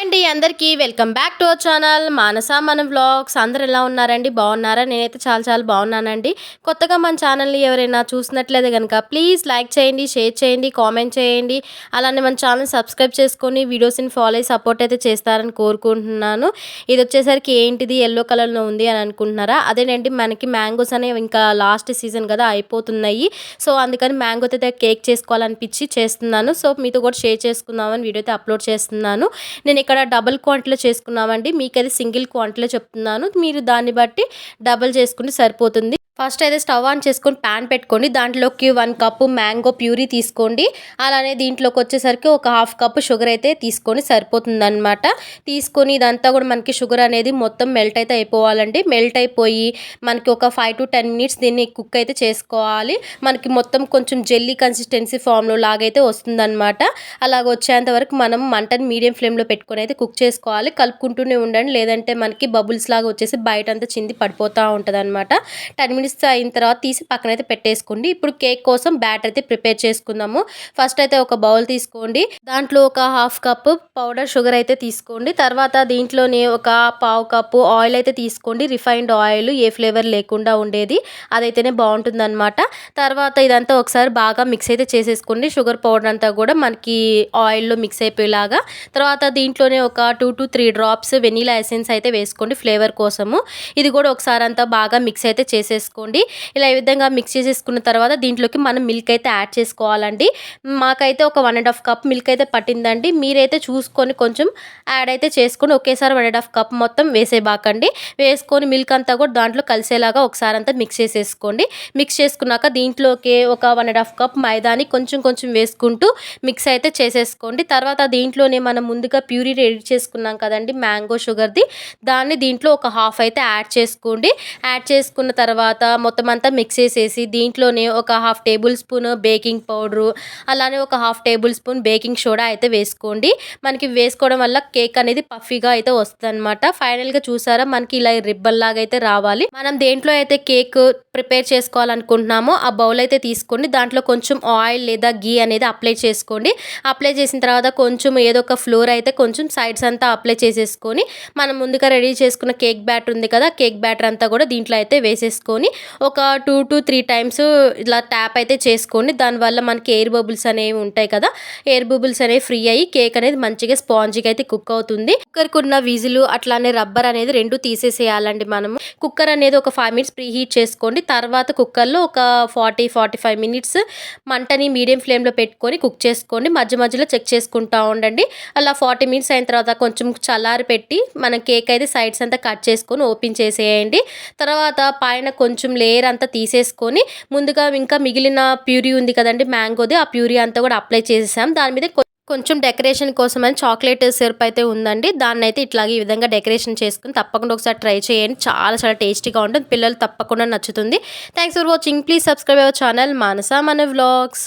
అండి అందరికీ welcome back to our channel Manasa మన వ్లాగ్స్. అందరు ఎలా ఉన్నారండి? బాగున్నారా? నేనైతే చాలా చాలా బాగున్నానండి. కొత్తగా మన ఛానల్ని ఎవరైనా చూసినట్లయితే కనుక ప్లీజ్ లైక్ చేయండి షేర్ చేయండి కామెంట్ చేయండి. అలానే మన ఛానల్ సబ్స్క్రైబ్ చేసుకొని వీడియోస్ని ఫాలో అయ్యి సపోర్ట్ అయితే చేస్తారని కోరుకుంటున్నాను. ఇది వచ్చేసరికి ఏంటిది? ఎల్లో కలర్లో ఉంది అని అనుకుంటున్నారా? అదేనండి మనకి మ్యాంగోస్ అనేవి ఇంకా లాస్ట్ సీజన్ కదా అయిపోతున్నాయి. సో అందుకని మ్యాంగో అయితే కేక్ చేసుకోవాలనిపించి చేస్తున్నాను. సో మీతో కూడా షేర్ చేసుకుందామని వీడియో అయితే అప్లోడ్ చేస్తున్నాను. నేను ఇక్కడ డబుల్ క్వాంటిటీలో చేసుకున్నామండి. మీకు అది సింగిల్ క్వాంటిటీలో చెప్తున్నాను. మీరు దాన్ని బట్టి డబుల్ చేసుకుంటే సరిపోతుంది. ఫస్ట్ అయితే స్టవ్ ఆన్ చేసుకొని ప్యాన్ పెట్టుకోండి. దాంట్లోకి వన్ కప్పు మ్యాంగో ప్యూరీ తీసుకోండి. అలానే దీంట్లోకి వచ్చేసరికి ఒక హాఫ్ కప్పు షుగర్ అయితే తీసుకొని సరిపోతుందనమాట తీసుకొని ఇదంతా కూడా మనకి షుగర్ అనేది మొత్తం మెల్ట్ అయితే అయిపోవాలండి. మెల్ట్ అయిపోయి మనకి ఒక ఫైవ్ టు టెన్ మినిట్స్ దీన్ని కుక్ అయితే చేసుకోవాలి. మనకి మొత్తం కొంచెం జెల్లీ కన్సిస్టెన్సీ ఫామ్లో లాగైతే వస్తుందన్నమాట. అలాగ వచ్చేంత వరకు మనం మంటని మీడియం ఫ్లేమ్లో పెట్టుకొని అయితే కుక్ చేసుకోవాలి. కలుపుకుంటూనే ఉండండి. లేదంటే మనకి బబుల్స్ లాగా వచ్చేసి బయట అంతా చింది పడిపోతూ ఉంటుంది అనమాట టెన్ మినిట్స్ అయిన తర్వాత తీసి పక్కన అయితే పెట్టేసుకోండి. ఇప్పుడు కేక్ కోసం బ్యాటర్ అయితే ప్రిపేర్ చేసుకుందాము. ఫస్ట్ అయితే ఒక బౌల్ తీసుకోండి. దాంట్లో ఒక హాఫ్ కప్ పౌడర్ షుగర్ అయితే తీసుకోండి. తర్వాత దీంట్లోనే ఒక పావు కప్పు ఆయిల్ అయితే తీసుకోండి. రిఫైన్డ్ ఆయిల్ ఏ ఫ్లేవర్ లేకుండా ఉండేది. అదైతేనే బాగుంటుంది అనమాట తర్వాత ఇదంతా ఒకసారి బాగా మిక్స్ అయితే చేసేసుకోండి. షుగర్ పౌడర్ అంతా కూడా మనకి ఆయిల్లో మిక్స్ అయిపోయేలాగా. తర్వాత దీంట్లోనే ఒక two to three drops vanilla essence అయితే వేసుకోండి ఫ్లేవర్ కోసము. ఇది కూడా ఒకసారి అంతా బాగా మిక్స్ అయితే చేసేసుకోండి. ఇలా ఈ విధంగా మిక్స్ చేసేసుకున్న తర్వాత దీంట్లోకి మనం మిల్క్ అయితే యాడ్ చేసుకోవాలండి. మాకైతే ఒక one and half cup milk అయితే పట్టిందండి. మీరైతే చూసుకొని కొంచెం యాడ్ అయితే చేసుకొని ఒకేసారి వన్ అండ్ హాఫ్ కప్ మొత్తం వేసేబాకండి వేసుకొని మిల్క్ అంతా కూడా దాంట్లో కలిసేలాగా ఒకసారి అంతా మిక్స్ చేసేసుకోండి. మిక్స్ చేసుకున్నాక దీంట్లోకి ఒక వన్ అండ్ హాఫ్ కప్ మైదాని కొంచెం కొంచెం వేసుకుంటూ మిక్స్ అయితే చేసేసుకోండి. తర్వాత దీంట్లోనే మనం ముందుగా ప్యూరీ రెడీ చేసుకున్నాం కదండి మ్యాంగో షుగర్ది దాన్ని దీంట్లో ఒక హాఫ్ అయితే యాడ్ చేసుకోండి. యాడ్ చేసుకున్న తర్వాత మొత్తం అంతా మిక్స్ చేసేసి దీంట్లోనే ఒక half tablespoon baking powder అలానే ఒక half tablespoon baking soda అయితే వేసుకోండి. మనకి వేసుకోవడం వల్ల కేక్ అనేది పఫీగా అయితే వస్తుంది అనమాట ఫైనల్గా చూసారా మనకి ఇలా రిబ్బన్ లాగా అయితే రావాలి. మనం దేంట్లో అయితే కేక్ ప్రిపేర్ చేసుకోవాలనుకుంటున్నామో ఆ బౌల్ అయితే తీసుకోండి. దాంట్లో కొంచెం ఆయిల్ లేదా గీ అనేది అప్లై చేసుకోండి. అప్లై చేసిన తర్వాత కొంచెం ఏదో ఒక ఫ్లోర్ అయితే కొంచెం సైడ్స్ అంతా అప్లై చేసేసుకొని మనం ముందుగా రెడీ చేసుకున్న కేక్ బ్యాటర్ ఉంది కదా కేక్ బ్యాటర్ అంతా కూడా దీంట్లో అయితే వేసేసుకొని ఒక టూ టు త్రీ టైమ్స్ ఇలా ట్యాప్ అయితే చేసుకోండి. దానివల్ల మనకి ఎయిర్ బబుల్స్ అనేవి ఉంటాయి కదా ఎయిర్ బబుల్స్ అనేవి ఫ్రీ అయ్యి కేక్ అనేది మంచిగా స్పాంజీగా అయితే కుక్ అవుతుంది. కుక్కర్కి ఉన్న విజిల్ అట్లానే రబ్బర్ అనేది రెండు తీసేసేయాలండి మనము. కుక్కర్ అనేది ఒక ఫైవ్ మినిట్స్ ప్రీ హీట్ చేసుకోండి. తర్వాత కుక్కర్లో ఒక ఫార్టీ ఫార్టీ ఫైవ్ మినిట్స్ మంటని మీడియం ఫ్లేమ్లో పెట్టుకొని కుక్ చేసుకోండి. మధ్య మధ్యలో చెక్ చేసుకుంటూ ఉండండి. అలా ఫార్టీ మినిట్స్ అయిన తర్వాత కొంచెం చల్లారి పెట్టి మనం కేక్ అయితే సైడ్స్ అంతా కట్ చేసుకొని ఓపెన్ చేసేయండి. తర్వాత పైన కొంచెం లేయర్ అంతా తీసేసుకొని ముందుగా ఇంకా మిగిలిన ప్యూరీ ఉంది కదండి మ్యాంగోది ఆ ప్యూరీ అంతా కూడా అప్లై చేసేసాం. దాని మీద కొంచెం డెకరేషన్ కోసం అని చాక్లెట్ సిరప్ అయితే ఉందండి. దాన్ని అయితే ఇట్లాగే ఈ విధంగా డెకరేషన్ చేసుకుని తప్పకుండా ఒకసారి ట్రై చేయండి. చాలా చాలా టేస్టీగా ఉంటుంది. పిల్లలు తప్పకుండా నచ్చుతుంది. Thanks for watching please subscribe our channel Manasa మన వ్లాగ్స్